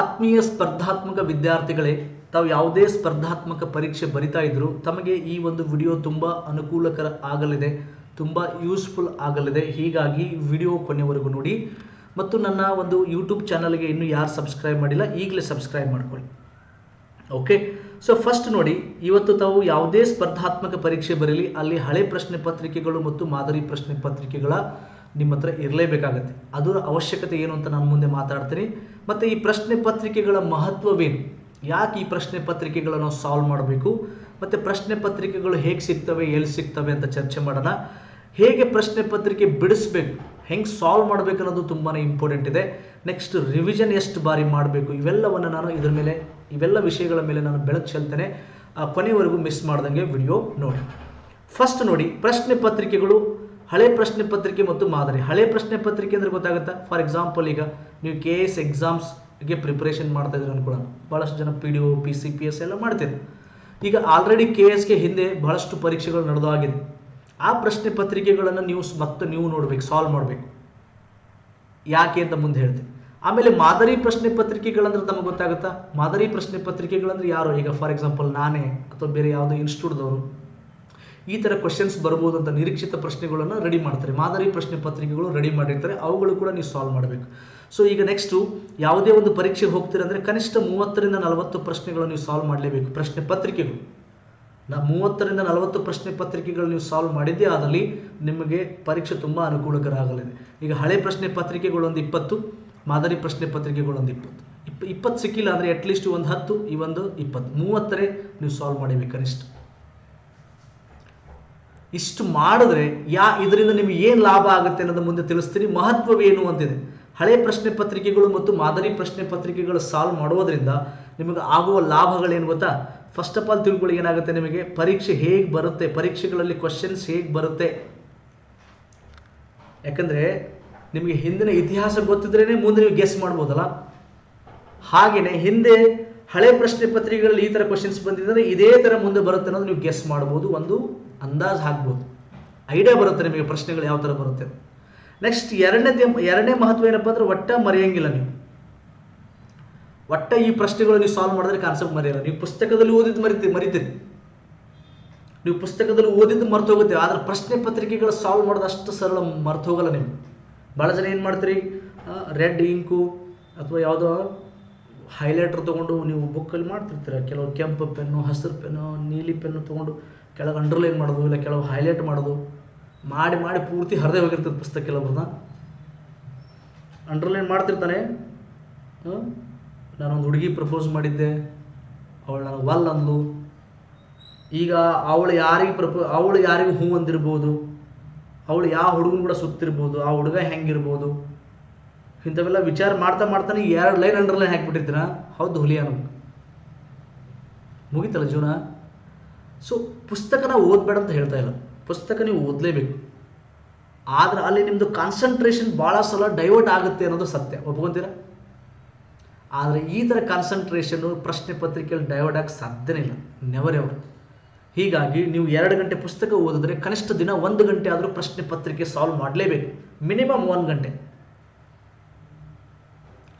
ಆತ್ಮೀಯ ಸ್ಪರ್ಧಾತ್ಮಕ ವಿದ್ಯಾರ್ಥಿಗಳೇ, ತಾವು ಯಾವುದೇ ಸ್ಪರ್ಧಾತ್ಮಕ ಪರೀಕ್ಷೆ ಬರಿತಾ ಇದ್ರು ತಮಗೆ ಈ ಒಂದು ವಿಡಿಯೋ ತುಂಬ ಅನುಕೂಲಕರ ಆಗಲಿದೆ, ತುಂಬ ಯೂಸ್ಫುಲ್ ಆಗಲಿದೆ. ಹೀಗಾಗಿ ವಿಡಿಯೋ ಕೊನೆವರೆಗೂ ನೋಡಿ. ಮತ್ತು ನನ್ನ ಒಂದು ಯೂಟ್ಯೂಬ್ ಚಾನಲ್ಗೆ ಇನ್ನೂ ಯಾರು ಸಬ್ಸ್ಕ್ರೈಬ್ ಮಾಡಿಲ್ಲ, ಈಗಲೇ ಸಬ್ಸ್ಕ್ರೈಬ್ ಮಾಡ್ಕೊಳ್ಳಿ. ಓಕೆ? ಸೊ, ಫಸ್ಟ್ ನೋಡಿ, ಇವತ್ತು ತಾವು ಯಾವುದೇ ಸ್ಪರ್ಧಾತ್ಮಕ ಪರೀಕ್ಷೆ ಬರೀಲಿ, ಅಲ್ಲಿ ಹಳೆ ಪ್ರಶ್ನೆ ಪತ್ರಿಕೆಗಳು ಮತ್ತು ಮಾದರಿ ಪ್ರಶ್ನೆ ಪತ್ರಿಕೆಗಳ ನಿಮ್ಮ ಹತ್ರ ಇರಲೇಬೇಕಾಗತ್ತೆ. ಅದರ ಅವಶ್ಯಕತೆ ಏನು ಅಂತ ನಾನು ಮುಂದೆ ಮಾತಾಡ್ತೀನಿ. ಮತ್ತು ಈ ಪ್ರಶ್ನೆ ಪತ್ರಿಕೆಗಳ ಮಹತ್ವವೇನು? ಯಾಕೆ ಈ ಪ್ರಶ್ನೆ ಪತ್ರಿಕೆಗಳನ್ನು ಸಾಲ್ವ್ ಮಾಡಬೇಕು? ಮತ್ತು ಪ್ರಶ್ನೆ ಪತ್ರಿಕೆಗಳು ಹೇಗೆ ಸಿಗ್ತವೆ, ಎಲ್ಲಿ ಸಿಗ್ತವೆ ಅಂತ ಚರ್ಚೆ ಮಾಡೋಣ. ಹೇಗೆ ಪ್ರಶ್ನೆ ಪತ್ರಿಕೆ ಬಿಡಿಸ್ಬೇಕು, ಹೆಂಗೆ ಸಾಲ್ವ್ ಮಾಡಬೇಕು ಅನ್ನೋದು ತುಂಬಾ ಇಂಪಾರ್ಟೆಂಟ್ ಇದೆ. ನೆಕ್ಸ್ಟ್ ರಿವಿಷನ್ ಎಷ್ಟು ಬಾರಿ ಮಾಡಬೇಕು, ಇವೆಲ್ಲವನ್ನು ನಾನು ಇದ್ರ ಮೇಲೆ, ಇವೆಲ್ಲ ವಿಷಯಗಳ ಮೇಲೆ ನಾನು ಬೆಳಕು ಚೆಲ್ತೇನೆ. ಕೊನೆವರೆಗೂ ಮಿಸ್ ಮಾಡ್ದಂಗೆ ವಿಡಿಯೋ ನೋಡಿ. ಫಸ್ಟ್ ನೋಡಿ, ಪ್ರಶ್ನೆ ಪತ್ರಿಕೆಗಳು ಹಳೆ ಪ್ರಶ್ನೆ ಪತ್ರಿಕೆ ಮತ್ತು ಮಾದರಿ. ಹಳೆ ಪ್ರಶ್ನೆ ಪತ್ರಿಕೆ ಅಂದ್ರೆ ಗೊತ್ತಾಗುತ್ತಾ? ಫಾರ್ ಎಕ್ಸಾಂಪಲ್ ಈಗ ನೀವು ಕೆ ಎಸ್ ಎಕ್ಸಾಮ್ಸ್ಗೆ ಪ್ರಿಪ್ರೇಷನ್ ಮಾಡ್ತಾ ಇದ್ದೀರಿ ಅನ್ಕೊಳ್ಳೋಣ. ಭಾಳಷ್ಟು ಜನ P D O P C P S ಎಲ್ಲ ಮಾಡ್ತೀರಿ. ಈಗ ಆಲ್ರೆಡಿ ಕೆ ಎಸ್ಗೆ ಹಿಂದೆ ಬಹಳಷ್ಟು ಪರೀಕ್ಷೆಗಳು ನಡೆದು ಆಗಿದೆ. ಆ ಪ್ರಶ್ನೆ ಪತ್ರಿಕೆಗಳನ್ನು ನೀವು ಮತ್ತೆ ನೀವು ನೋಡ್ಬೇಕು ಸಾಲ್ವ್ ಮಾಡಬೇಕು. ಯಾಕೆ ಅಂತ ಮುಂದೆ ಹೇಳ್ತೀನಿ ಆಮೇಲೆ ಮಾದರಿ ಪ್ರಶ್ನೆ ಪತ್ರಿಕೆಗಳಂದ್ರೆ ತಮಗೆ ಗೊತ್ತಾಗುತ್ತಾ? ಮಾದರಿ ಪ್ರಶ್ನೆ ಪತ್ರಿಕೆಗಳಂದ್ರೆ ಯಾರು? ಈಗ ಫಾರ್ ಎಕ್ಸಾಂಪಲ್ ನಾನೇ ಅಥವಾ ಬೇರೆ ಯಾವುದೋ ಇನ್ಸ್ಟಿಟ್ಯೂಟ್ದವರು ಈ ಥರ ಕ್ವಶನ್ಸ್ ಬರ್ಬೋದು ಅಂತ ನಿರೀಕ್ಷಿತ ಪ್ರಶ್ನೆಗಳನ್ನು ರೆಡಿ ಮಾಡ್ತಾರೆ. ಮಾದರಿ ಪ್ರಶ್ನೆ ಪತ್ರಿಕೆಗಳು ರೆಡಿ ಮಾಡಿರ್ತಾರೆ. ಅವುಗಳು ಕೂಡ ನೀವು ಸಾಲ್ವ್ ಮಾಡಬೇಕು. ಸೊ ಈಗ ನೆಕ್ಸ್ಟು ಯಾವುದೇ ಒಂದು ಪರೀಕ್ಷೆಗೆ ಹೋಗ್ತೀರಂದರೆ ಕನಿಷ್ಠ ಮೂವತ್ತರಿಂದ ನಲವತ್ತು ಪ್ರಶ್ನೆಗಳನ್ನು ನೀವು ಸಾಲ್ವ್ ಮಾಡಲೇಬೇಕು. ಪ್ರಶ್ನೆ ಪತ್ರಿಕೆಗಳು. ನಾ ಮೂವತ್ತರಿಂದ ನಲವತ್ತು ಪ್ರಶ್ನೆ ಪತ್ರಿಕೆಗಳು ನೀವು ಸಾಲ್ವ್ ಮಾಡಿದ್ದೇ ಆದಲ್ಲಿ ನಿಮಗೆ ಪರೀಕ್ಷೆ ತುಂಬ ಅನುಕೂಲಕರ ಆಗಲಿದೆ ಈಗ ಹಳೆ ಪ್ರಶ್ನೆ ಪತ್ರಿಕೆಗಳೊಂದು ಇಪ್ಪತ್ತು, ಮಾದರಿ ಪ್ರಶ್ನೆ ಪತ್ರಿಕೆಗಳೊಂದು ಇಪ್ಪತ್ತು. ಇಪ್ಪ, ಇಪ್ಪತ್ತು ಸಿಕ್ಕಿಲ್ಲ ಅಂದರೆ ಅಟ್ಲೀಸ್ಟ್ ಒಂದು ಹತ್ತು, ಈ ಒಂದು ಇಪ್ಪತ್ತು. ಮೂವತ್ತರೇ ನೀವು ಸಾಲ್ವ್ ಮಾಡಬೇಕು ಕನಿಷ್ಠ. ಇಷ್ಟು ಮಾಡಿದ್ರೆ ಯಾ ಇದರಿಂದ ನಿಮಗೆ ಏನು ಲಾಭ ಆಗುತ್ತೆ ಅನ್ನೋದು ಮುಂದೆ ತಿಳಿಸ್ತೀನಿ. ಮಹತ್ವವೇನು ಅಂತಿದೆ? ಹಳೆ ಪ್ರಶ್ನೆ ಪತ್ರಿಕೆಗಳು ಮತ್ತು ಮಾದರಿ ಪ್ರಶ್ನೆ ಪತ್ರಿಕೆಗಳು ಸಾಲ್ವ್ ಮಾಡೋದ್ರಿಂದ ನಿಮಗೆ ಆಗುವ ಲಾಭಗಳೇನು ಗೊತ್ತಾ? ಫಸ್ಟ್ ಆಫ್ ಆಲ್ ತಿಳ್ಕೊಳ್ಳಿ ಏನಾಗುತ್ತೆ ನಿಮಗೆ? ಪರೀಕ್ಷೆ ಹೇಗೆ ಬರುತ್ತೆ? ಪರೀಕ್ಷೆಗಳಲ್ಲಿ ಕ್ವಶನ್ಸ್ ಹೇಗೆ ಬರುತ್ತೆ? ಯಾಕಂದರೆ ನಿಮಗೆ ಹಿಂದಿನ ಇತಿಹಾಸ ಗೊತ್ತಿದ್ರೇ ಮುಂದೆ ನೀವು ಗೆಸ್ ಮಾಡ್ಬೋದಲ್ಲ? ಹಾಗೆಯೇ ಹಿಂದೆ ಹಳೆ ಪ್ರಶ್ನೆ ಪತ್ರಿಕೆಗಳಲ್ಲಿ ಈ ಥರ ಕ್ವಶನ್ಸ್ ಬಂದಿದ್ದರೆ ಇದೇ ಥರ ಮುಂದೆ ಬರುತ್ತೆ ಅನ್ನೋದು ನೀವು ಗೆಸ್ ಮಾಡ್ಬೋದು, ಒಂದು ಅಂದಾಜು ಹಾಕ್ಬೋದು. ಐಡಿಯಾ ಬರುತ್ತೆ ನಿಮಗೆ, ಪ್ರಶ್ನೆಗಳು ಯಾವ ಥರ ಬರುತ್ತೆ ನೆಕ್ಸ್ಟ್ ಎರಡನೇ ಎರಡನೇ ಮಹತ್ವ ಏನಪ್ಪ ಅಂದ್ರೆ ಒಟ್ಟ ಮರೆಯಂಗಿಲ್ಲ ನೀವು. ಒಟ್ಟ ಈ ಪ್ರಶ್ನೆಗಳು ನೀವು ಸಾಲ್ವ್ ಮಾಡಿದ್ರೆ ಕಾನ್ಸೆಪ್ಟ್ ಮರೆಯಲ್ಲ. ನೀವು ಪುಸ್ತಕದಲ್ಲಿ ಓದಿದ್ದು ಮರಿತೀರಿ ಮರಿತೀರಿ. ನೀವು ಪುಸ್ತಕದಲ್ಲಿ ಓದಿದ್ದು ಮರ್ತು ಹೋಗುತ್ತೆ, ಆದ್ರೆ ಪ್ರಶ್ನೆ ಪತ್ರಿಕೆಗಳು ಸಾಲ್ವ್ ಮಾಡೋದು ಸರಳ ಮರ್ತು ಹೋಗಲ್ಲ ನೀವು ಭಾಳ ಜನ ಏನು ಮಾಡ್ತೀರಿ? ರೆಡ್ ಇಂಕು ಅಥವಾ ಯಾವುದೋ ಹೈಲೈಟರ್ ತೊಗೊಂಡು ನೀವು ಬುಕ್ಕಲ್ಲಿ ಮಾಡ್ತಿರ್ತೀರ. ಕೆಲವು ಕೆಂಪು ಪೆನ್ನು ಹಸಿರು ಪೆನ್ನು ನೀಲಿ ಪೆನ್ನು ತೊಗೊಂಡು ಕೆಳಗೆ ಅಂಡರ್ಲೈನ್ ಮಾಡೋದು ಇಲ್ಲ ಕೆಲವು ಹೈಲೈಟ್ ಮಾಡೋದು. ಮಾಡಿ ಮಾಡಿ ಪೂರ್ತಿ ಹರಿದೇ ಹೋಗಿರ್ತದೆ ಪುಸ್ತಕ ಕೆಲವ್ರನ್ನ ಅಂಡರ್ಲೈನ್ ಮಾಡ್ತಿರ್ತಾನೆ? ನಾನೊಂದು ಹುಡುಗಿ ಪ್ರಪೋಸ್ ಮಾಡಿದ್ದೆ. ಅವಳು ನನಗೆ ವಲ್ ಅಂದ್ಲು. ಈಗ ಅವಳು ಯಾರಿಗೆ ಪ್ರಪೋ ಅವಳು ಯಾರಿಗೂ ಹೂ ಅಂದಿರ್ಬೋದು. ಅವಳು ಯಾವ ಹುಡುಗನ ಕೂಡ ಸುತ್ತಿರ್ಬೋದು. ಆ ಹುಡುಗ ಹೆಂಗಿರ್ಬೋದು. ಇಂಥವೆಲ್ಲ ವಿಚಾರ ಮಾಡ್ತಾ ಮಾಡ್ತಾನೆ ಎರಡು ಲೈನ್ ಅಂಡರ್ಲೈನ್ ಹಾಕ್ಬಿಟ್ಟಿರ್ತೀನ ಹೌದು ಹುಲಿ ಮುಗೀತಲ್ಲ ಜೀವನ? ಸೊ ಪುಸ್ತಕನ ಓದ್ಬೇಡ ಅಂತ ಹೇಳ್ತಾ ಇಲ್ಲ. ಪುಸ್ತಕ ನೀವು ಓದಲೇಬೇಕು. ಆದ್ರೆ ಅಲ್ಲಿ ನಿಮ್ಮದು ಕಾನ್ಸಂಟ್ರೇಷನ್ ಭಾಳ ಸಲ ಡೈವರ್ಟ್ ಆಗುತ್ತೆ ಅನ್ನೋದು ಸತ್ಯ. ಒಪ್ಕೊಂತೀರಾ? ಆದರೆ ಈ ಥರ ಕಾನ್ಸಂಟ್ರೇಷನ್ನು ಪ್ರಶ್ನೆ ಪತ್ರಿಕೆಯಲ್ಲಿ ಡೈವರ್ಟ್ ಆಗಕ್ಕೆ ಸಾಧ್ಯನೇ ಇಲ್ಲ. ನೆವರ್ ಎವರ್ ಹೀಗಾಗಿ ನೀವು ಎರಡು ಗಂಟೆ ಪುಸ್ತಕ ಓದಿದ್ರೆ ಕನಿಷ್ಠ ದಿನ ಒಂದು ಗಂಟೆ ಆದರೂ ಪ್ರಶ್ನೆ ಪತ್ರಿಕೆ ಸಾಲ್ವ್ ಮಾಡಲೇಬೇಕು. ಮಿನಿಮಮ್ ಒಂದು ಗಂಟೆ.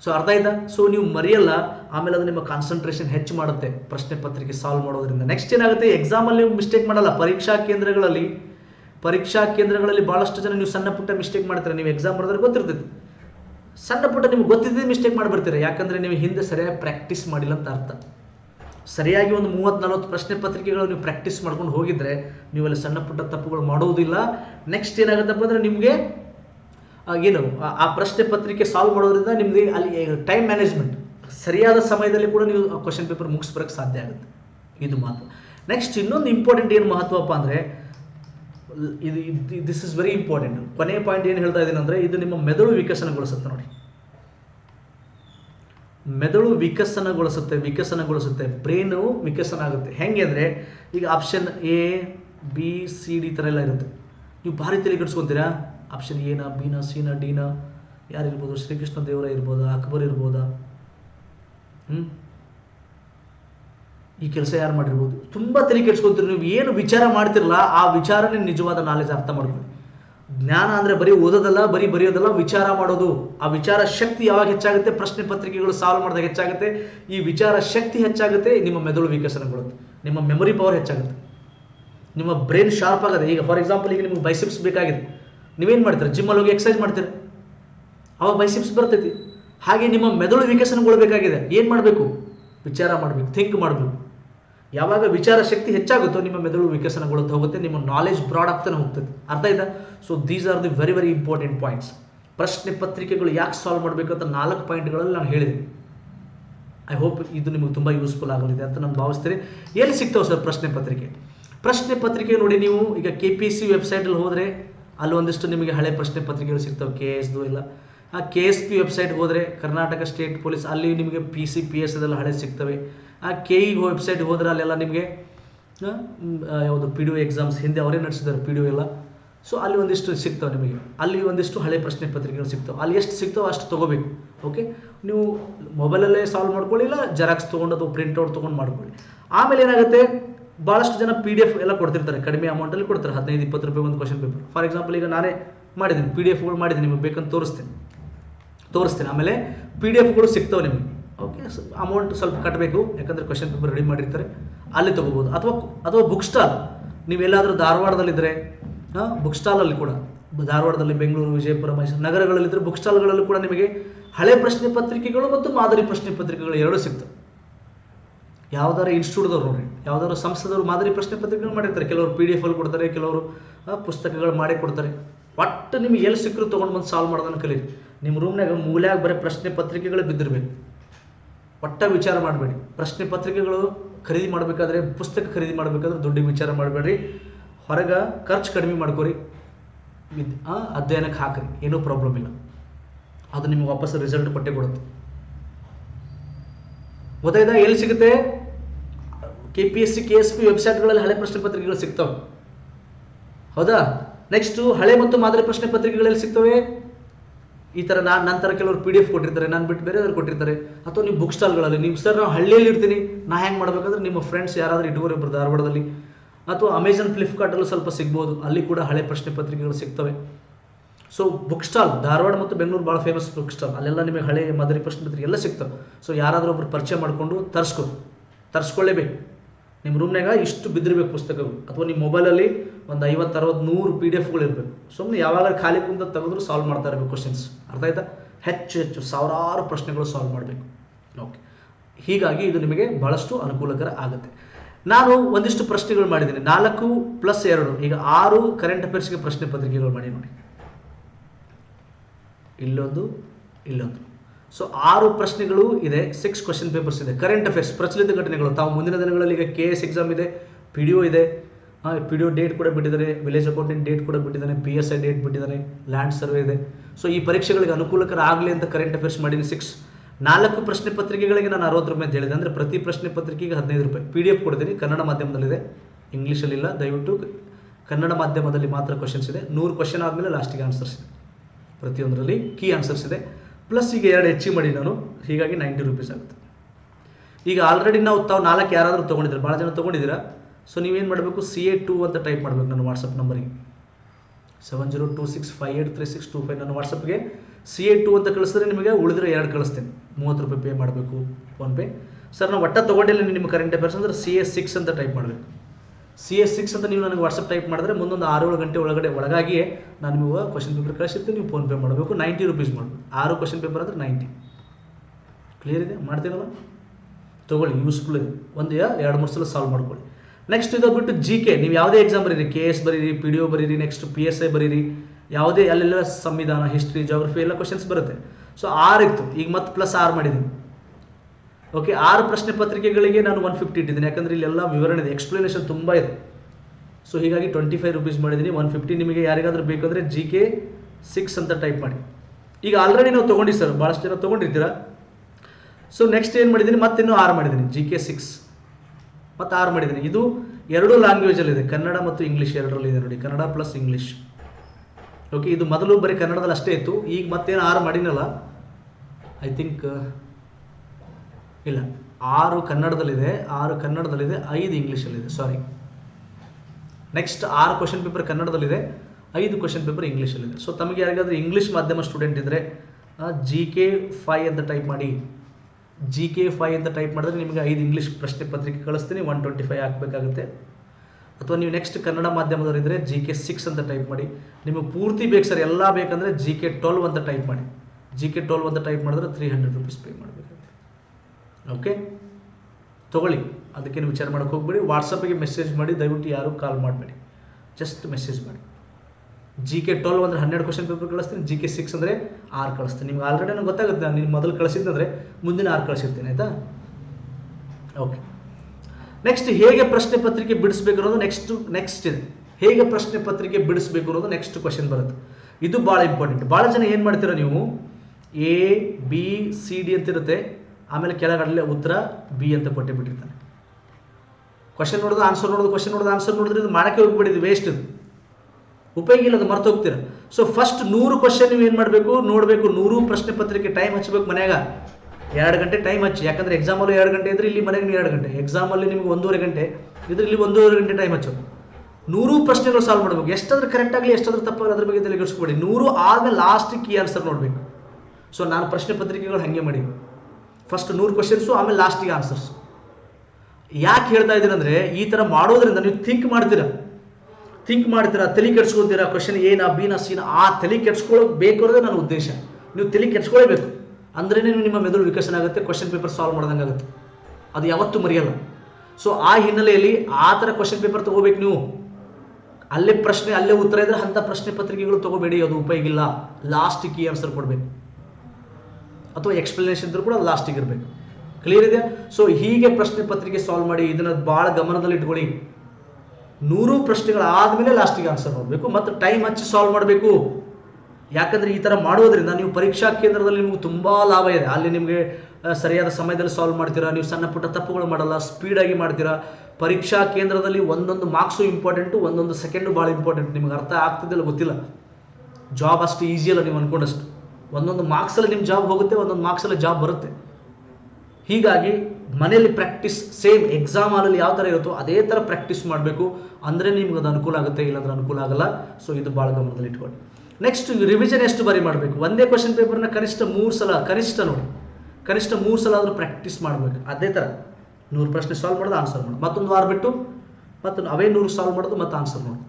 ಸೊ ಅರ್ಥ ಆಯ್ತಾ? ಸೊ ನೀವು ಮರೆಯಲ್ಲ, ಆಮೇಲೆ ಅದು ನಿಮ್ಮ ಕಾನ್ಸಂಟ್ರೇಷನ್ ಹೆಚ್ಚು ಮಾಡುತ್ತೆ ಪ್ರಶ್ನೆ ಪತ್ರಿಕೆ ಸಾಲ್ವ್ ಮಾಡೋದ್ರಿಂದ. ನೆಕ್ಸ್ಟ್ ಏನಾಗುತ್ತೆ? ಎಕ್ಸಾಮಲ್ಲಿ ನೀವು ಮಿಸ್ಟೇಕ್ ಮಾಡಲ್ಲ. ಪರೀಕ್ಷಾ ಕೇಂದ್ರಗಳಲ್ಲಿ ಪರೀಕ್ಷಾ ಕೇಂದ್ರಗಳಲ್ಲಿ ಭಾಳಷ್ಟು ಜನ ನೀವು ಸಣ್ಣ ಪುಟ್ಟ ಮಿಸ್ಟೇಕ್ ಮಾಡ್ತೀರಾ? ನೀವು ಎಕ್ಸಾಮ್ ಮಾಡಿದ್ರೆ ಗೊತ್ತಿರ್ತೈತಿ ಸಣ್ಣ ಪುಟ್ಟ ನಿಮ್ಗೆ ಗೊತ್ತಿದ್ದೇ ಮಿಸ್ಟೇಕ್ ಮಾಡಿ ಬರ್ತೀರಾ ಯಾಕಂದ್ರೆ ನೀವು ಹಿಂದೆ ಸರಿಯಾಗಿ ಪ್ರಾಕ್ಟೀಸ್ ಮಾಡಿಲ್ಲ ಅಂತ ಅರ್ಥ. ಸರಿಯಾಗಿ ಒಂದು ಮೂವತ್ತು, ನಲವತ್ತು ಪ್ರಶ್ನೆ ಪತ್ರಿಕೆಗಳು ನೀವು ಪ್ರಾಕ್ಟೀಸ್ ಮಾಡ್ಕೊಂಡು ಹೋಗಿದ್ರೆ, ನೀವೆಲ್ಲ ಸಣ್ಣ ಪುಟ್ಟ ತಪ್ಪುಗಳು ಮಾಡೋದಿಲ್ಲ. ನೆಕ್ಸ್ಟ್ ಏನಾಗುತ್ತಪ್ಪ ಅಂದರೆ ನಿಮಗೆ ಏನು, ಆ- ಪ್ರಶ್ನೆ ಪತ್ರಿಕೆ ಸಾಲ್ವ್ ಮಾಡೋದ್ರಿಂದ ನಿಮಗೆ ಅಲ್ಲಿ ಟೈಮ್ ಮ್ಯಾನೇಜ್ಮೆಂಟ್ ಸರಿಯಾದ ಸಮಯದಲ್ಲಿ ಕೂಡ ನೀವು ಕ್ವಶನ್ ಪೇಪರ್ ಮುಗಿಸ್ಬರಕ್ಕೆ ಸಾಧ್ಯ ಆಗುತ್ತೆ. ಇದು ಮಾತ್ರ. ನೆಕ್ಸ್ಟ್ ಇನ್ನೊಂದು ಇಂಪಾರ್ಟೆಂಟ್ ಏನು ಮಹತ್ವಪ್ಪ ಅಂದರೆ, ಇದು ದಿಸ್ ಇಸ್ ವೆರಿ ಇಂಪಾರ್ಟೆಂಟ್ ಕೊನೆಯ ಪಾಯಿಂಟ್ ಏನು ಹೇಳ್ತಾ ಇದ್ದೀನಿ ಅಂದರೆ, ಇದು ನಿಮ್ಮ ಮೆದುಳು ವಿಕಸನಗೊಳಿಸುತ್ತೆ ನೋಡಿ. ಮೆದುಳು ವಿಕಸನಗೊಳಿಸುತ್ತೆ ವಿಕಸನಗೊಳಿಸುತ್ತೆ. ಬ್ರೈನು ವಿಕಸನ ಆಗುತ್ತೆ. ಹೆಂಗೆ ಅಂದರೆ, ಈಗ option A B C D ಥರ ಎಲ್ಲ ಇರುತ್ತೆ. ನೀವು ಭಾರಿ ತಲೆ ಕೆಡಿಸ್ಕೊಂತೀರಾ? ಆಪ್ಷನ್ ಎನ ಬಿನ ಸಿನ ಡಿನ ಯಾರಿರ್ಬೋದು ಶ್ರೀಕೃಷ್ಣ ದೇವರ ಇರ್ಬೋದ? ಅಕ್ಬರ್ ಇರ್ಬೋದಾ? ಹ್ಞೂ ಈ ಕೆಲಸ ಯಾರು ಮಾಡಿರ್ಬೋದು? ತುಂಬ ತಲೆ ಕೆಡ್ಸ್ಕೊತೀರಿ ನೀವು. ಏನು ವಿಚಾರ ಮಾಡ್ತಿರಲ್ಲ ಆ ವಿಚಾರನೇ ನಿಜವಾದ ನಾಲೆಜ್ ಅರ್ಥ ಮಾಡ್ಕೊಳ್ಳಿ. ಜ್ಞಾನ ಅಂದರೆ ಬರೀ ಓದೋದಲ್ಲ, ಬರೀ ಬರೆಯೋದಲ್ಲ, ವಿಚಾರ ಮಾಡೋದು. ಆ ವಿಚಾರ ಶಕ್ತಿ ಯಾವಾಗ ಹೆಚ್ಚಾಗುತ್ತೆ? ಪ್ರಶ್ನೆ ಪತ್ರಿಕೆಗಳು ಸಾಲ್ವ್ ಮಾಡಿದಾಗ ಹೆಚ್ಚಾಗುತ್ತೆ. ಈ ವಿಚಾರ ಶಕ್ತಿ ಹೆಚ್ಚಾಗುತ್ತೆ, ನಿಮ್ಮ ಮೆದುಳು ವಿಕಸನಗೊಳ್ಳುತ್ತೆ. ನಿಮ್ಮ ಮೆಮೊರಿ ಪವರ್ ಹೆಚ್ಚಾಗುತ್ತೆ. ನಿಮ್ಮ ಬ್ರೈನ್ ಶಾರ್ಪ್ ಆಗುತ್ತೆ ಈಗ ಫಾರ್ ಎಕ್ಸಾಂಪಲ್ ಈಗ ನಿಮ್ಗೆ ಬೈಸಿಪ್ಸ್ ಬೇಕಾಗಿದೆ. ನೀವೇನು ಮಾಡ್ತೀರ? ಜಿಮ್ಮಲ್ಲಿ ಹೋಗಿ ಎಕ್ಸಸೈಜ್ ಮಾಡ್ತೀರ? ಅವಾಗ ಬೈಸಿಪ್ಸ್ ಬರ್ತೈತಿ. ಹಾಗೆ ನಿಮ್ಮ ಮೆದುಳು ವಿಕಸನಗೊಳ್ಬೇಕಾಗಿದೆ. ಏನು ಮಾಡಬೇಕು? ವಿಚಾರ ಮಾಡಬೇಕು ಥಿಂಕ್ ಮಾಡಬೇಕು. ಯಾವಾಗ ವಿಚಾರ ಶಕ್ತಿ ಹೆಚ್ಚಾಗುತ್ತೋ ನಿಮ್ಮ ಮೆದುಳು ವಿಕಸನಗೊಳ್ಳುತ್ತೆ ಹೋಗುತ್ತೆ, ನಿಮ್ಮ ನಾಲೆಜ್ ಬ್ರಾಡ್ ಆಗ್ತಾನೆ ಹೋಗ್ತದೆ ಅರ್ಥ ಆಯ್ತಾ? So these are the very very important points ಪ್ರಶ್ನೆ ಪತ್ರಿಕೆಗಳು ಯಾಕೆ ಸಾಲ್ವ್ ಮಾಡಬೇಕು ಅಂತ ನಾಲ್ಕು ಪಾಯಿಂಟ್ಗಳಲ್ಲಿ ನಾನು ಹೇಳಿದೆ. ಐ ಹೋಪ್ ಇದು ನಿಮಗೆ ತುಂಬ ಯೂಸ್ಫುಲ್ ಆಗಲಿದೆ ಅಂತ ನಾನು ಭಾವಿಸ್ತೀನಿ. ಎಲ್ಲಿ ಸಿಗ್ತಾವೆ ಸರ್ ಪ್ರಶ್ನೆ ಪತ್ರಿಕೆ? ಪ್ರಶ್ನೆ ಪತ್ರಿಕೆ ನೋಡಿ ನೀವು ಈಗ ಕೆ ಪಿ ಸಿ ವೆಬ್ಸೈಟಲ್ಲಿ ಹೋದರೆ ಅಲ್ಲಿ ಒಂದಿಷ್ಟು ನಿಮಗೆ ಹಳೆ ಪ್ರಶ್ನೆ ಪತ್ರಿಕೆಗಳು ಸಿಗ್ತವೆ ಕೆ ಎಸ್ದು ಎಲ್ಲ. ಆ ಕೆ ಎಸ್ ಪಿ ವೆಬ್ಸೈಟ್ ಹೋದರೆ ಕರ್ನಾಟಕ ಸ್ಟೇಟ್ ಪೊಲೀಸ್ ಅಲ್ಲಿ ನಿಮಗೆ ಪಿ ಸಿ ಪಿ ಎಸ್ ಅದೆಲ್ಲ ಹಳೆ ಸಿಗ್ತವೆ. ಆ ಕೆ ಇ ವೆಬ್ಸೈಟ್ ಹೋದರೆ ಅಲ್ಲೆಲ್ಲ ನಿಮಗೆ ಯಾವುದು ಪಿ ಡಿ ಒ ಎಕ್ಸಾಮ್ಸ್ ಹಿಂದೆ ಅವರೇ ನಡೆಸಿದ್ದಾರೆ ಪಿ ಡಿ ಒ ಎಲ್ಲ. ಸೊ ಅಲ್ಲಿ ಒಂದಿಷ್ಟು ಸಿಗ್ತವೆ ನಿಮಗೆ. ಅಲ್ಲಿ ಒಂದಿಷ್ಟು ಹಳೆ ಪ್ರಶ್ನೆ ಪತ್ರಿಕೆಗಳು ಸಿಗ್ತವೆ. ಅಲ್ಲಿ ಎಷ್ಟು ಸಿಗ್ತವೋ ಅಷ್ಟು ತೊಗೋಬೇಕು ಓಕೆ ನೀವು ಮೊಬೈಲಲ್ಲೇ ಸಾಲ್ವ್ ಮಾಡ್ಕೊಳ್ಳಿ ಇಲ್ಲ ಜೆರಾಕ್ಸ್ ತೊಗೊಂಡು ಅಥವಾ ಪ್ರಿಂಟ್ಔಟ್ ತೊಗೊಂಡು ಮಾಡ್ಕೊಳ್ಳಿ. ಆಮೇಲೆ ಏನಾಗುತ್ತೆ? ಭಾಳಷ್ಟು ಜನ ಪಿ ಡಿ ಎಫ್ ಎಲ್ಲ ಕೊಡ್ತಿರ್ತಾರೆ, ಕಡಿಮೆ ಅಮೌಂಟಲ್ಲಿ ಕೊಡ್ತಾರೆ, ಹದಿನೈದು, ಇಪ್ಪತ್ತು ರೂಪಾಯಿ ಒಂದು ಕ್ವಶನ್ ಪೇಪರ್ ಫಾರ್ ಎಕ್ಸಾಂಪಲ್ ಈಗ ನಾನೇ ಮಾಡಿದ್ದೀನಿ ಪಿ ಡಿ ಎಫ್ಗಳು ಮಾಡಿದ್ದೀನಿ, ನಿಮಗೆ ಬೇಕಂತ ತೋರಿಸ್ತೇನೆ. ತೋರಿಸ್ತೇನೆ, ಆಮೇಲೆ ಪಿ ಡಿ ಎಫ್ಗಳು ಸಿಗ್ತಾವೆ ನಿಮಗೆ. ಓಕೆ ಅಮೌಂಟ್ ಸ್ವಲ್ಪ ಕಟ್ಟಬೇಕು ಯಾಕಂದರೆ ಕ್ವಶನ್ ಪೇಪರ್ ರೆಡಿ ಮಾಡಿರ್ತಾರೆ, ಅಲ್ಲಿ ತೊಗೋಬೋದು. ಅಥವಾ ಅಥವಾ ಬುಕ್ ಸ್ಟಾಲ್ ನೀವೆಲ್ಲಾದರೂ ಧಾರವಾಡದಲ್ಲಿದ್ದರೆ ಬುಕ್ ಸ್ಟಾಲಲ್ಲಿ ಕೂಡ, ಧಾರವಾಡದಲ್ಲಿ ಬೆಂಗಳೂರು, ವಿಜಯಪುರ, ಮೈಸೂರು ನಗರಗಳಲ್ಲಿದ್ದರೆ ಬುಕ್ ಸ್ಟಾಲ್ಗಳಲ್ಲೂ ಕೂಡ ನಿಮಗೆ ಹಳೆ ಪ್ರಶ್ನೆ ಪತ್ರಿಕೆಗಳು ಮತ್ತು ಮಾದರಿ ಪ್ರಶ್ನೆ ಪತ್ರಿಕೆಗಳು ಎರಡೂ ಸಿಗ್ತವೆ. ಯಾವ್ದಾರ ಇನ್ಸ್ಟಿಟ್ಯೂಟ್ದವ್ರು ನೋಡಿ ಯಾವ್ದಾರು ಸಂಸ್ಥೆದವ್ರು ಮಾದರಿ ಪ್ರಶ್ನೆ ಪತ್ರಿಕೆಗಳು ಮಾಡಿರ್ತಾರೆ. ಕೆಲವರು ಪಿ ಡಿ ಎಫ್ ಅಲ್ಲಿ ಕೊಡ್ತಾರೆ, ಕೆಲವರು ಪುಸ್ತಕಗಳು ಮಾಡಿ ಕೊಡ್ತಾರೆ. ಒಟ್ಟು ನಿಮ್ಗೆ ಎಲ್ಲಿ ಸಿಕ್ಕರು ತೊಗೊಂಡು ಬಂದು ಸಾಲ್ವ್ ಮಾಡೋದನ್ನು ಕಲೀರಿ. ನಿಮ್ಮ ರೂಮ್ನಾಗ ಮೂಲ್ಯಾಗ ಬರೀ ಪ್ರಶ್ನೆ ಪತ್ರಿಕೆಗಳು ಬಿದ್ದಿರಬೇಕು. ಒಟ್ಟ ವಿಚಾರ ಮಾಡಬೇಡಿ. ಪ್ರಶ್ನೆ ಪತ್ರಿಕೆಗಳು ಖರೀದಿ ಮಾಡಬೇಕಾದ್ರೆ ಪುಸ್ತಕ ಖರೀದಿ ಮಾಡಬೇಕಾದ್ರೆ ದುಡ್ಡಿಗೆ ವಿಚಾರ ಮಾಡಬೇಡ್ರಿ. ಹೊರಗೆ ಖರ್ಚು ಕಡಿಮೆ ಮಾಡ್ಕೊರಿ. ಅಧ್ಯಯನಕ್ಕೆ ಹಾಕ್ರಿ. ಏನೂ ಪ್ರಾಬ್ಲಮ್ ಇಲ್ಲ. ಅದು ನಿಮ್ಗೆ ವಾಪಸ್ ರಿಸಲ್ಟ್ ಕೊಟ್ಟೆ ಕೊಡುತ್ತೆ. ಗೊತ್ತಾಯ್ತಾ ಎಲ್ಲಿ ಸಿಗುತ್ತೆ? K P S C K S P ವೆಬ್ಸೈಟ್ಗಳಲ್ಲಿ ಹಳೆ ಪ್ರಶ್ನೆ ಪತ್ರಿಕೆಗಳು ಸಿಗ್ತವೆ. ಹೌದಾ? ನೆಕ್ಸ್ಟು ಹಳೆ ಮತ್ತು ಮಾದರಿ ಪ್ರಶ್ನೆ ಪತ್ರಿಕೆಗಳಲ್ಲಿ ಸಿಗ್ತವೆ? ಈ ಥರ ನಾನು ನಂತರ ಕೆಲವರು ಪಿ ಡಿ ಎಫ್ ಕೊಟ್ಟಿರ್ತಾರೆ, ನಾನು ಬಿಟ್ಟು ಬೇರೆಯವ್ರು ಕೊಟ್ಟಿರ್ತಾರೆ. ಅಥವಾ ನಿಮ್ಮ ಬುಕ್ ಸ್ಟಾಲ್ಗಳಲ್ಲಿ ನೀವು ಸರ್ ನಾವು ಹಳ್ಳಿಯಲ್ಲಿ ಇರ್ತೀನಿ, ನಾ ಹೆಂಗೆ ಮಾಡ್ಬೇಕಂದ್ರೆ ನಿಮ್ಮ ಫ್ರೆಂಡ್ಸ್ ಯಾರಾದರೂ ಇಟ್ಕೋರಿ ಇಬ್ಬರು ಧಾರವಾಡದಲ್ಲಿ. ಅಥವಾ ಅಮೆಝಾನ್ ಫ್ಲಿಪ್ಕಾರ್ಟಲ್ಲೂ ಸ್ವಲ್ಪ ಸಿಗ್ಬೋದು, ಅಲ್ಲಿ ಕೂಡ ಹಳೆ ಪ್ರಶ್ನೆ ಪತ್ರಿಕೆಗಳು ಸಿಗ್ತವೆ. ಸೊ ಬುಕ್ ಸ್ಟಾಲ್ ಧಾರವಾಡ ಮತ್ತು ಬೆಂಗಳೂರು ಭಾಳ ಫೇಮಸ್ ಬುಕ್ ಸ್ಟಾಲ್ ಅಲ್ಲೆಲ್ಲ ನಿಮಗೆ ಹಳೆ ಮಾದರಿ ಪ್ರಶ್ನೆ ಪತ್ರಿಕೆ ಎಲ್ಲ ಸಿಗ್ತವೆ. ಸೊ ಯಾರಾದರೂ ಒಬ್ರು ಪರಿಚಯ ಮಾಡಿಕೊಂಡು ತರಿಸ್ಕೊ ತರಿಸ್ಕೊಳ್ಳೇಬೇಕು. ನಿಮ್ಮ ರೂಮ್ನಾಗ ಇಷ್ಟು ಬಿದ್ದಿರಬೇಕು ಪುಸ್ತಕಗಳು. ಅಥವಾ ನಿಮ್ಮ ಮೊಬೈಲಲ್ಲಿ ಒಂದು ಐವತ್ತು, ಅರವತ್ತು, ನೂರು ಪಿ ಡಿ ಎಫ್ಗಳು ಇರಬೇಕು. ಸುಮ್ಮನೆ ಯಾವಾಗ ಖಾಲಿ ಕುಂತ ತೆಗೆದ್ರು ಸಾಲ್ವ್ ಮಾಡ್ತಾ ಇರಬೇಕು ಕ್ವಶನ್ಸ್ ಅರ್ಥ ಆಯ್ತಾ? ಹೆಚ್ಚು ಹೆಚ್ಚು ಸಾವಿರಾರು ಪ್ರಶ್ನೆಗಳು ಸಾಲ್ವ್ ಮಾಡಬೇಕು. ಓಕೆ ಹೀಗಾಗಿ ಇದು ನಿಮಗೆ ಬಹಳಷ್ಟು ಅನುಕೂಲಕರ ಆಗುತ್ತೆ. ನಾನು ಒಂದಿಷ್ಟು ಪ್ರಶ್ನೆಗಳು ಮಾಡಿದ್ದೀನಿ. ನಾಲ್ಕು ಪ್ಲಸ್ ಎರಡು. ಈಗ ಆರು ಕರೆಂಟ್ ಅಫೇರ್ಸ್ಗೆ ಪ್ರಶ್ನೆ ಪತ್ರಿಕೆಗಳು ಮಾಡಿ ನೋಡಿ. ಇಲ್ಲೊಂದು ಇಲ್ಲೊಂದು. ಸೊ ಆರು ಪ್ರಶ್ನೆಗಳು ಇದೆ ಸಿಕ್ಸ್ ಕ್ವಶನ್ ಪೇಪರ್ಸ್ ಇದೆ. ಕರೆಂಟ್ ಅಫೇರ್ಸ್ ಪ್ರಚಲಿತ ಘಟನೆಗಳು. ತಾವು ಮುಂದಿನ ದಿನಗಳಲ್ಲಿ ಈಗ ಕೆ ಎಸ್ ಎಕ್ಸಾಮ್ ಇದೆ ಪಿ ಡಿ ಒ ಇದೆ. ಪಿ ಡಿ ಒ ಡೇಟ್ ಕೂಡ ಬಿಟ್ಟಿದ್ದಾರೆ ವಿಲೇಜ್ ಅಕೌಂಟೆಂಟ್ ಡೇಟ್ ಕೂಡ ಬಿಟ್ಟಿದ್ದಾನೆ ಪಿ ಎಸ್ ಐ ಡೇಟ್ ಬಿಟ್ಟಿದ್ದಾನೆ ಲ್ಯಾಂಡ್ ಸರ್ವೆ ಇದೆ. ಸೊ ಈ ಪರೀಕ್ಷೆಗಳಿಗೆ ಅನುಕೂಲಕರ ಆಗಲಿ ಅಂತ ಕರೆಂಟ್ ಅಫೇರ್ಸ್ ಮಾಡೀನಿ ಸಿಕ್ಸ್ ನಾಲ್ಕು ಪ್ರಶ್ನೆ ಪತ್ರಿಕೆಗಳಿಗೆ ನಾನು ಅರವತ್ತು ರೂಪಾಯಿ ಅಂತ ಹೇಳಿದೆ. ಅಂದರೆ ಪ್ರತಿ ಪ್ರಶ್ನೆ ಪತ್ರಿಕೆಗೆ ಹದಿನೈದು ರೂಪಾಯಿ. ಪಿ ಡಿ ಎಫ್ ಕೊಡ್ತೀನಿ, ಕನ್ನಡ ಮಾಧ್ಯಮದಲ್ಲಿದೆ ಇಂಗ್ಲೀಷಲ್ಲಿಲ್ಲ ದಯವಿಟ್ಟು ಕನ್ನಡ ಮಾಧ್ಯಮದಲ್ಲಿ ಮಾತ್ರ ಕ್ವಶನ್ಸ್ ಇದೆ. ನೂರು ಕ್ವಶನ್ ಆದಮೇಲೆ ಲಾಸ್ಟಿಗೆ ಆನ್ಸರ್ಸ್ ಇದೆ. ಪ್ರತಿಯೊಂದರಲ್ಲಿ ಕೀ ಆನ್ಸರ್ಸ್ ಇದೆ. ಪ್ಲಸ್ ಈಗ ಎರಡು ಹೆಚ್ಚಿಗೆ ಮಾಡಿ ನಾನು. ಹೀಗಾಗಿ ನೈಂಟಿ ರುಪೀಸ್ ಆಗುತ್ತೆ. ಈಗ ಆಲ್ರೆಡಿ ನಾವು ತಾವು ನಾಲ್ಕು ಯಾರಾದರೂ ತೊಗೊಂಡಿದ್ದೀರ ಭಾಳ ಜನ ತೊಗೊಂಡಿದ್ದೀರಾ? ಸೊ ನೀವೇನು ಮಾಡಬೇಕು? ಸಿ ಎ ಟು ಅಂತ ಟೈಪ್ ಮಾಡಬೇಕು ನನ್ನ ವಾಟ್ಸಪ್ ನಂಬರಿಗೆ seven zero two six five eight three six two five ನನ್ನ ವಾಟ್ಸಪ್ಗೆ ಸಿ ಎ ಟು ಅಂತ ಕಳಿಸಿದ್ರೆ ನಿಮಗೆ ಉಳಿದ್ರೆ ಎರಡು ಕಳಿಸ್ತೇನೆ. ಮೂವತ್ತು ರೂಪಾಯಿ ಪೇ ಮಾಡಬೇಕು ಫೋನ್ಪೇ ಸರ್ ನಾವು ಒಟ್ಟ ತೊಗೊಂಡಿಲ್ಲ ನಿಮ್ಮ ಕರೆಂಟ್ ಅಫೇರ್ಸ್ ಅಂದ್ರೆ ಸಿ ಎ ಸಿಕ್ಸ್ ಅಂತ ಟೈಪ್ ಮಾಡಬೇಕು. ಸಿ ಎಸ್ ಸಿಕ್ಸ್ ಅಂತ ನೀವು ನನಗೆ ವಾಟ್ಸಪ್ ಟೈಪ್ ಮಾಡಿದ್ರೆ ಮುಂದೊಂದು ಆರು ಏಳು ಗಂಟೆ ಒಳಗಡೆ ಒಳಗಾಗಿಯೇ ನಾನು ನಿಮಗೆ ಕ್ವಶನ್ ಪೇಪರ್ ಕಳಿಸಿರ್ತೀನಿ, ನೀವು ಫೋನ್ಪೇ ಮಾಡಬೇಕು. ನೈಂಟಿ ರುಪೀಸ್ ಮಾಡಬೇಕು ಆರು ಕ್ವಶನ್ ಪೇಪರ್ ಅಂದರೆ ನೈಂಟಿ ಕ್ಲಿಯರ್ ಇದೆ? ಮಾಡ್ತೀರಲ್ಲ? ತೊಗೊಳ್ಳಿ ಯೂಸ್ಫುಲ್ ಇದೆ. ಒಂದು ಎರಡು ಮೂರು ಸಲ ಸಾಲ್ವ್ ಮಾಡ್ಕೊಳ್ಳಿ. ನೆಕ್ಸ್ಟ್ ಇದು ಬಿಟ್ಟು ಜಿ ಕೆ ನೀವು ಯಾವುದೇ ಎಕ್ಸಾಮ್ ಬರೀರಿ. ಕೆ ಎಸ್ ಬರೀರಿ ಪಿ ಡಿ ಒ ಬರೀರಿ ನೆಕ್ಸ್ಟ್ ಪಿ ಎಸ್ ಐ ಬರೀರಿ. ಯಾವುದೇ, ಅಲ್ಲೆಲ್ಲ ಸಂವಿಧಾನ ಹಿಸ್ಟ್ರಿ ಜಾಗ್ರಫಿ ಎಲ್ಲ ಕ್ವಶನ್ಸ್ ಬರುತ್ತೆ. ಸೊ ಆರು ಇತ್ತು. ಈಗ ಮತ್ತೆ ಪ್ಲಸ್ ಆರು ಮಾಡಿದ್ದೀನಿ. ಓಕೆ ಆರು ಪ್ರಶ್ನೆ ಪತ್ರಿಕೆಗಳಿಗೆ ನಾನು ಒನ್ ಫಿಫ್ಟಿ ಇಟ್ಟಿದ್ದೀನಿ. ಯಾಕಂದರೆ ಇಲ್ಲೆಲ್ಲ ವಿವರಣೆ ಇದೆ. ಎಕ್ಸ್ಪ್ಲನೇಷನ್ ತುಂಬ ಇದೆ. ಸೊ ಹೀಗಾಗಿ ಟ್ವೆಂಟಿ ಫೈವ್ ರುಪೀಸ್ ಮಾಡಿದ್ದೀನಿ. ಒನ್ ಫಿಫ್ಟಿ ನಿಮಗೆ ಯಾರಿಗಾದರೂ ಬೇಕಂದರೆ ಜಿ ಕೆ ಸಿಕ್ಸ್ ಅಂತ ಟೈಪ್ ಮಾಡಿ. ಈಗ ಆಲ್ರೆಡಿ ನಾವು ತೊಗೊಂಡಿ ಸರ್ ಭಾಳಷ್ಟು ಜನ ತೊಗೊಂಡಿರ್ತೀರಾ? ಸೊ ನೆಕ್ಸ್ಟ್ ಏನು ಮಾಡಿದ್ದೀನಿ? ಮತ್ತಿನ್ನೂ ಆರು ಮಾಡಿದ್ದೀನಿ. ಜಿ ಕೆ ಸಿಕ್ಸ್ ಮತ್ತು ಆರು ಮಾಡಿದ್ದೀನಿ. ಇದು ಎರಡೂ ಲ್ಯಾಂಗ್ವೇಜಲ್ಲಿದೆ ಕನ್ನಡ ಮತ್ತು ಇಂಗ್ಲೀಷ್ ಎರಡರಲ್ಲಿ ಇದೆ ನೋಡಿ. ಕನ್ನಡ ಪ್ಲಸ್ ಇಂಗ್ಲೀಷ್ ಓಕೆ ಇದು ಮೊದಲು ಬರೀ ಕನ್ನಡದಲ್ಲಿ ಅಷ್ಟೇ ಇತ್ತು. ಈಗ ಮತ್ತೇನು ಆರು ಮಾಡಿನಲ್ಲ? ಐ ಥಿಂಕ್ ಇಲ್ಲ, ಆರು ಕನ್ನಡದಲ್ಲಿದೆ ಆರು ಕನ್ನಡದಲ್ಲಿದೆ, ಐದು ಇಂಗ್ಲೀಷಲ್ಲಿದೆ ಸಾರಿ ನೆಕ್ಸ್ಟ್ ಆರು ಕ್ವಶನ್ ಪೇಪರ್ ಕನ್ನಡದಲ್ಲಿದೆ, ಐದು ಕ್ವಶನ್ ಪೇಪರ್ ಇಂಗ್ಲೀಷಲ್ಲಿದೆ. ಸೊ ತಮಗೆ ಯಾರಿಗಾದರೂ ಇಂಗ್ಲೀಷ್ ಮಾಧ್ಯಮ ಸ್ಟೂಡೆಂಟ್ ಇದ್ದರೆ ಜಿ ಕೆ ಫೈ ಅಂತ ಟೈಪ್ ಮಾಡಿ. ಜಿ ಕೆ ಫೈ ಅಂತ ಟೈಪ್ ಮಾಡಿದ್ರೆ ನಿಮಗೆ ಐದು ಇಂಗ್ಲೀಷ್ ಪ್ರಶ್ನೆ ಪತ್ರಿಕೆ ಕಳಿಸ್ತೀನಿ ಒನ್ ಟ್ವೆಂಟಿ ಫೈವ್ ಹಾಕಬೇಕಾಗುತ್ತೆ. ಅಥವಾ ನೀವು ನೆಕ್ಸ್ಟ್ ಕನ್ನಡ ಮಾಧ್ಯಮದವರಿದ್ರೆ ಇದ್ದರೆ ಜಿ ಕೆ ಸಿಕ್ಸ್ ಅಂತ ಟೈಪ್ ಮಾಡಿ. ನಿಮಗೆ ಪೂರ್ತಿ ಬೇಕು ಸರ್ ಎಲ್ಲ ಬೇಕಂದರೆ ಜಿ ಕೆ ಟ್ವೆಲ್ವ್ ಅಂತ ಟೈಪ್ ಮಾಡಿ. ಜಿ ಕೆ ಟ್ವೆಲ್ವ್ ಅಂತ ಟೈಪ್ ಮಾಡಿದ್ರೆ ತ್ರೀ ಹಂಡ್ರೆಡ್ ರುಪೀಸ್ ಪೇ ಮಾಡಬೇಕಾಗುತ್ತೆ. ಓಕೆ ತೊಗೊಳ್ಳಿ. ಅದಕ್ಕೇನು ವಿಚಾರ ಮಾಡೋಕೆ ಹೋಗ್ಬೇಡಿ. ವಾಟ್ಸಪ್ಪಿಗೆ ಮೆಸೇಜ್ ಮಾಡಿ, ದಯವಿಟ್ಟು ಯಾರೂ ಕಾಲ್ ಮಾಡಬೇಡಿ. ಜಸ್ಟ್ ಮೆಸೇಜ್ ಮಾಡಿ. ಜಿ ಕೆ ಟ್ವೆಲ್ವ್ ಅಂದರೆ ಹನ್ನೆರಡು ಕ್ವಶನ್ ಪೇಪರ್ ಕಳಿಸ್ತೀನಿ. ಜಿ ಕೆ ಸಿಕ್ಸ್ ಅಂದರೆ ಆರು ಕಳಿಸ್ತೀನಿ. ನಿಮ್ಗೆ ಆಲ್ರೆಡಿ ನನಗೆ ಗೊತ್ತಾಗುತ್ತೆ. ನಾನು ನೀವು ಮೊದಲು ಕಳಿಸಿದ್ದಂದರೆ ಮುಂದಿನ ಆರು ಕಳಿಸಿರ್ತೀನಿ, ಆಯಿತಾ? ಓಕೆ ನೆಕ್ಸ್ಟ್ ಹೇಗೆ ಪ್ರಶ್ನೆ ಪತ್ರಿಕೆ ಬಿಡಿಸ್ಬೇಕು ಅನ್ನೋದು ನೆಕ್ಸ್ಟ್ ನೆಕ್ಸ್ಟ್ ಇದೆ. ಹೇಗೆ ಪ್ರಶ್ನೆ ಪತ್ರಿಕೆ ಬಿಡಿಸ್ಬೇಕು ಅನ್ನೋದು ನೆಕ್ಸ್ಟ್ ಕ್ವಶನ್ ಬರುತ್ತೆ. ಇದು ಭಾಳ ಇಂಪಾರ್ಟೆಂಟ್ ಭಾಳ ಜನ ಏನು ಮಾಡ್ತೀರಾ ನೀವು? ಎ ಬಿ ಸಿ ಡಿ ಅಂತ ಇರುತ್ತೆ ಆಮೇಲೆ ಕೆಳಗಡೆ ಉತ್ತರ ಬಿ ಅಂತ ಕೊಟ್ಟೆ ಬಿಟ್ಟಿರ್ತಾನೆ. ಕ್ವಶನ್ ನೋಡೋದು ಆನ್ಸರ್ ನೋಡೋದು ಕ್ವಶನ್ ನೋಡೋದು ಆನ್ಸರ್ ನೋಡಿದ್ರೆ ಇದು ಮಾಡೋಕ್ಕೆ ಹೋಗ್ಬಿಟ್ಟಿದ್ದು ವೇಸ್ಟ್ ಇದು. ಉಪಯೋಗ ಇಲ್ಲ ಅದು ಮರ್ತು ಹೋಗ್ತೀರ. ಸೊ ಫಸ್ಟ್ ನೂರು ಕ್ವಶನ್ ನೀವು ಏನು ಮಾಡಬೇಕು? ನೋಡಬೇಕು, ನೂರು ಪ್ರಶ್ನೆ ಪತ್ರಿಕೆ ಟೈಮ್ ಹಚ್ಚಬೇಕು ಮನ್ಯಾಗ. ಎರಡು ಗಂಟೆ ಟೈಮ್ ಹಚ್ಚಿ, ಯಾಕಂದ್ರೆ ಎಕ್ಸಾಮಲ್ಲಿ ಎರಡು ಗಂಟೆ ಇದ್ರೆ ಇಲ್ಲಿ ಮನೆಗೆ ಎರಡು ಗಂಟೆ. ಎಕ್ಸಾಮಲ್ಲಿ ನಿಮಗೆ ಒಂದೂವರೆ ಗಂಟೆ ಇದ್ರೆ ಇಲ್ಲಿ ಒಂದೂವರೆ ಗಂಟೆ ಟೈಮ್ ಹಚ್ಚೋದು ನೂರು ಪ್ರಶ್ನೆಗಳು ಸಾಲ್ವ್ ಮಾಡಬೇಕು. ಎಷ್ಟಾದ್ರೂ ಕರೆಕ್ಟ್ ಆಗಲಿ, ಎಷ್ಟಾದ್ರೂ ತಪ್ಪಾಗಲಿ, ಅದ್ರ ಬಗ್ಗೆ ತಲೆಗೆಡಿಸ್ಕೊಬೇಡಿ ನೂರು ಆದ್ಮೇಲೆ ಲಾಸ್ಟ್ ಕೀ ಆನ್ಸರ್ ನೋಡಬೇಕು. ಸೊ ನಾನು ಪ್ರಶ್ನೆ ಪತ್ರಿಕೆಗಳು ಹಾಗೆ ಮಾಡಿ ಫಸ್ಟ್ ನೂರು ಕ್ವಶನ್ಸು ಆಮೇಲೆ ಲಾಸ್ಟಿಗೆ ಆನ್ಸರ್ಸು ಯಾಕೆ ಹೇಳ್ತಾ ಇದ್ದೀನಿ ಈ ಥರ ಮಾಡೋದ್ರಿಂದ ನೀವು ಥಿಂಕ್ ಮಾಡ್ತೀರಾ? ಥಿಂಕ್ ಮಾಡ್ತೀರಾ, ತಲೆ ಕೆಡ್ಸ್ಕೊತೀರಾ? ಕ್ವಶನ್ ಏನಾ ಬೀನಾ ಸೀನಾ ಆ ತಲೆ ಕೆಡ್ಸ್ಕೊಳ್ಳೋಕೆ ಬೇಕು ಅನ್ನೋದೇ ನನ್ನ ಉದ್ದೇಶ. ನೀವು ತಲೆ ಕೆಡ್ಸ್ಕೊಳ್ಬೇಕು. ಅಂದ್ರೇ ನಿಮ್ಮ ಮೆದುಳು ವಿಕಸನ ಆಗುತ್ತೆ ಕ್ವಶನ್ ಪೇಪರ್ ಸಾಲ್ವ್ ಮಾಡ್ದಂಗೆ ಆಗುತ್ತೆ. ಅದು ಯಾವತ್ತೂ ಮರೆಯಲ್ಲ. ಸೊ ಆ ಹಿನ್ನೆಲೆಯಲ್ಲಿ ಆ ಥರ ಕ್ವಶನ್ ಪೇಪರ್ ತಗೋಬೇಕು ನೀವು. ಅಲ್ಲೇ ಪ್ರಶ್ನೆ, ಅಲ್ಲೇ ಉತ್ತರ ಇದ್ರೆ ಅಂಥ ಪ್ರಶ್ನೆ ಪತ್ರಿಕೆಗಳು ತಗೋಬೇಡಿ, ಅದು ಉಪಯೋಗಿಲ್ಲ ಲಾಸ್ಟ್ ಕೀ ಆನ್ಸರ್ ಕೊಡಬೇಕು. ಅಥವಾ ಎಕ್ಸ್ಪ್ಲನೇಷನ್ ಇದ್ರೂ ಕೂಡ ಲಾಸ್ಟಿಗೆ ಇರಬೇಕು ಕ್ಲಿಯರ್ ಇದೆಯಾ? ಸೊ ಹೀಗೆ ಪ್ರಶ್ನೆ ಪತ್ರಿಕೆ ಸಾಲ್ವ್ ಮಾಡಿ ಇದನ್ನು ಭಾಳ ಗಮನದಲ್ಲಿ ಇಟ್ಕೊಳ್ಳಿ. ನೂರು ಪ್ರಶ್ನೆಗಳಾದಮೇಲೆ ಲಾಸ್ಟಿಗೆ ಆನ್ಸರ್ ಮಾಡಬೇಕು ಮತ್ತು ಟೈಮ್ ಹಚ್ಚಿ ಸಾಲ್ವ್ ಮಾಡಬೇಕು. ಯಾಕಂದರೆ ಈ ಥರ ಮಾಡೋದ್ರಿಂದ ನೀವು ಪರೀಕ್ಷಾ ಕೇಂದ್ರದಲ್ಲಿ ನಿಮಗೆ ತುಂಬ ಲಾಭ ಇದೆ. ಅಲ್ಲಿ ನಿಮಗೆ ಸರಿಯಾದ ಸಮಯದಲ್ಲಿ ಸಾಲ್ವ್ ಮಾಡ್ತೀರಾ, ನೀವು ಸಣ್ಣ ಪುಟ್ಟ ತಪ್ಪುಗಳು ಮಾಡಲ್ಲ ಸ್ಪೀಡಾಗಿ ಮಾಡ್ತೀರಾ. ಪರೀಕ್ಷಾ ಕೇಂದ್ರದಲ್ಲಿ ಒಂದೊಂದು ಮಾರ್ಕ್ಸು ಇಂಪಾರ್ಟೆಂಟು ಒಂದೊಂದು ಸೆಕೆಂಡು ಭಾಳ ಇಂಪಾರ್ಟೆಂಟ್ ನಿಮಗೆ ಅರ್ಥ ಆಗ್ತಿದ್ದಿಲ್ಲ ಗೊತ್ತಿಲ್ಲ? ಜಾಬ್ ಅಷ್ಟು ಈಸಿ ಅಲ್ಲ ನೀವು ಅಂದ್ಕೊಂಡಷ್ಟು ಒಂದೊಂದು ಮಾರ್ಕ್ಸಲ್ಲಿ ನಿಮ್ಮ ಜಾಬ್ ಹೋಗುತ್ತೆ, ಒಂದೊಂದು ಮಾರ್ಕ್ಸಲ್ಲಿ ಜಾಬ್ ಬರುತ್ತೆ. ಹೀಗಾಗಿ ಮನೆಯಲ್ಲಿ ಪ್ರಾಕ್ಟೀಸ್ ಸೇಮ್ ಎಕ್ಸಾಮ್ ಹಾಲಲ್ಲಿ ಯಾವ ಥರ ಇರುತ್ತೋ ಅದೇ ಥರ ಪ್ರಾಕ್ಟೀಸ್ ಮಾಡಬೇಕು. ಅಂದರೆ ನಿಮ್ಗೆ ಅದು ಅನುಕೂಲ ಆಗುತ್ತೆ, ಇಲ್ಲಾಂದ್ರೆ ಅನುಕೂಲ ಆಗಲ್ಲ. ಸೊ ಇದು ಭಾಳ ಗಮನದಲ್ಲಿ ಇಟ್ಕೊಳ್ಳಿ. ನೆಕ್ಸ್ಟ್ ರಿವಿಷನ್ ಎಷ್ಟು ಬಾರಿ ಮಾಡಬೇಕು? ಒಂದೇ ಕ್ವಶನ್ ಪೇಪರ್ನ ಕನಿಷ್ಠ ಮೂರು ಸಲ, ಕನಿಷ್ಠ ನೋಡಿ. ಕನಿಷ್ಠ ಮೂರು ಸಲ ಆದರೂ ಪ್ರಾಕ್ಟೀಸ್ ಮಾಡಬೇಕು. ಅದೇ ಥರ ನೂರು ಪ್ರಶ್ನೆ ಸಾಲ್ವ್ ಮಾಡೋದು ಆನ್ಸರ್ ಮಾಡೋದು. ಮತ್ತೊಂದು ವಾರ ಬಿಟ್ಟು ಮತ್ತು ಅವೇ ನೂರು ಸಾಲ್ವ್ ಮಾಡೋದು, ಮತ್ತು ಆನ್ಸರ್ ಮಾಡೋದು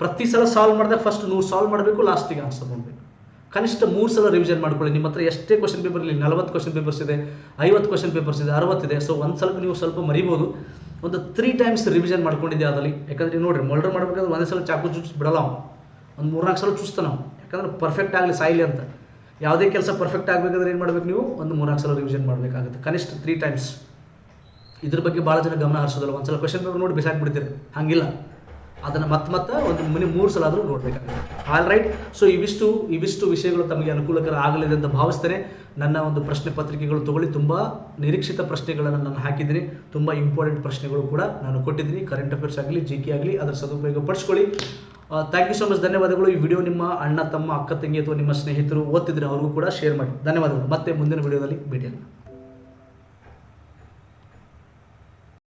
ಪ್ರತಿ ಸಲ ಸಾಲ್ವ್ ಮಾಡಿದಾಗ ಫಸ್ಟ್ ನೂರು ಸಾಲ್ವ್ ಮಾಡಬೇಕು ಲಾಸ್ಟಿಗೆ ಆನ್ಸರ್ ಮಾಡಬೇಕು ಕನಿಷ್ಠ ಮೂರು ಸಲ ರಿವಿಷನ್ ಮಾಡ್ಕೊಳ್ಳಿ. ನಿಮ್ಮ ಹತ್ರ ಎಷ್ಟೇ ಕ್ವಶನ್ ಪೇಪರ್ ಇಲ್ಲಿ ನಲವತ್ತು ಕ್ವಶನ್ ಪೇಪರ್ಸ್ ಇದೆ, ಐವತ್ತು ಕ್ವಶನ್ ಪೇಪರ್ಸ್ ಇದೆ, ಅರವತ್ತಿದೆ. ಸೊ ಒಂದು ಸ್ವಲ್ಪ ನೀವು ಸ್ವಲ್ಪ ಮರಿಬೋದು. ಒಂದು ತ್ರೀ ಟೈಮ್ಸ್ ರಿವಿಷನ್ ಮಾಡ್ಕೊಂಡಿದ್ದೆ ಅದರಲ್ಲಿ? ಯಾಕಂದ್ರೆ ನೋಡ್ರಿ ಮೊಲ್ಡರ್ ಮಾಡಬೇಕಾದ್ರೆ ಒಂದೇ ಸಲ ಚಾಕು ಚುಚ್ ಬಿಡಲ್ಲ ಅವನು. ಒಂದು ಮೂರ್ನಾಲ್ಕು ಸಲ ಚುಸ್ತಾನ ನಾವು ಯಾಕಂದ್ರೆ ಪರ್ಫೆಕ್ಟ್ ಆಗಲಿ ಸಾಯಿಲಿ ಅಂತ. ಯಾವುದೇ ಕೆಲಸ ಪರ್ಫೆಕ್ಟ್ ಆಗಬೇಕಾದ್ರೆ ಏನು ಮಾಡಬೇಕು ನೀವು? ಒಂದು ಮೂರ್ನಾಲ್ಕು ಸಲ ರಿವಿಷನ್ ಮಾಡಬೇಕಾಗುತ್ತೆ. ಕನಿಷ್ಠ ತ್ರೀ ಟೈಮ್ಸ್ ಇದ್ರ ಬಗ್ಗೆ ಭಾಳ ಜನ ಗಮನ ಹರಿಸೋದಲ್ಲ. ಒಂದು ಸಲ ಕ್ವಶನ್ ಪೇಪರ್ ನೋಡಿ ಬಿಸಾಕ್ಬಿಡ್ತೀರಿ. ಹಂಗಿಲ್ಲ. ಅದನ್ನು ಮತ್ತೆ ಮತ್ತೆ ಒಂದು ಮನೆ ಮೂರು ಸಲ ಆದರೂ ನೋಡಬೇಕಾಗುತ್ತೆ. ಆಲ್ ರೈಟ್ ಸೊ ಇವಿಷ್ಟು ಇವಿಷ್ಟು ವಿಷಯಗಳು ತಮಗೆ ಅನುಕೂಲಕರ ಆಗಲಿದೆ ಅಂತ ಭಾವಿಸ್ತೇನೆ. ನನ್ನ ಒಂದು ಪ್ರಶ್ನೆ ಪತ್ರಿಕೆಗಳು ತಗೊಳ್ಳಿ. ತುಂಬ ನಿರೀಕ್ಷಿತ ಪ್ರಶ್ನೆಗಳನ್ನು ನಾನು ಹಾಕಿದ್ದೀನಿ. ತುಂಬ ಇಂಪಾರ್ಟೆಂಟ್ ಪ್ರಶ್ನೆಗಳು ಕೂಡ ನಾನು ಕೊಟ್ಟಿದ್ದೀನಿ. ಕರೆಂಟ್ ಅಫೇರ್ಸ್ ಆಗಲಿ ಜಿ ಕೆ ಆಗಲಿ, ಅದರ ಸದುಪಯೋಗ ಪಡಿಸ್ಕೊಳ್ಳಿ. ಥ್ಯಾಂಕ್ ಯು ಸೊ ಮಚ್ ಧನ್ಯವಾದಗಳು. ಈ ವಿಡಿಯೋ ನಿಮ್ಮ ಅಣ್ಣ, ತಮ್ಮ, ಅಕ್ಕ, ತಂಗಿ ಅಥವಾ ನಿಮ್ಮ ಸ್ನೇಹಿತರು ಓದ್ತಿದ್ರೆ ಅವ್ರಿಗೂ ಕೂಡ ಶೇರ್ ಮಾಡಿ. ಧನ್ಯವಾದಗಳು. ಮತ್ತೆ ಮುಂದಿನ ವಿಡಿಯೋದಲ್ಲಿ ಭೇಟಿಯಾಗೋಣ.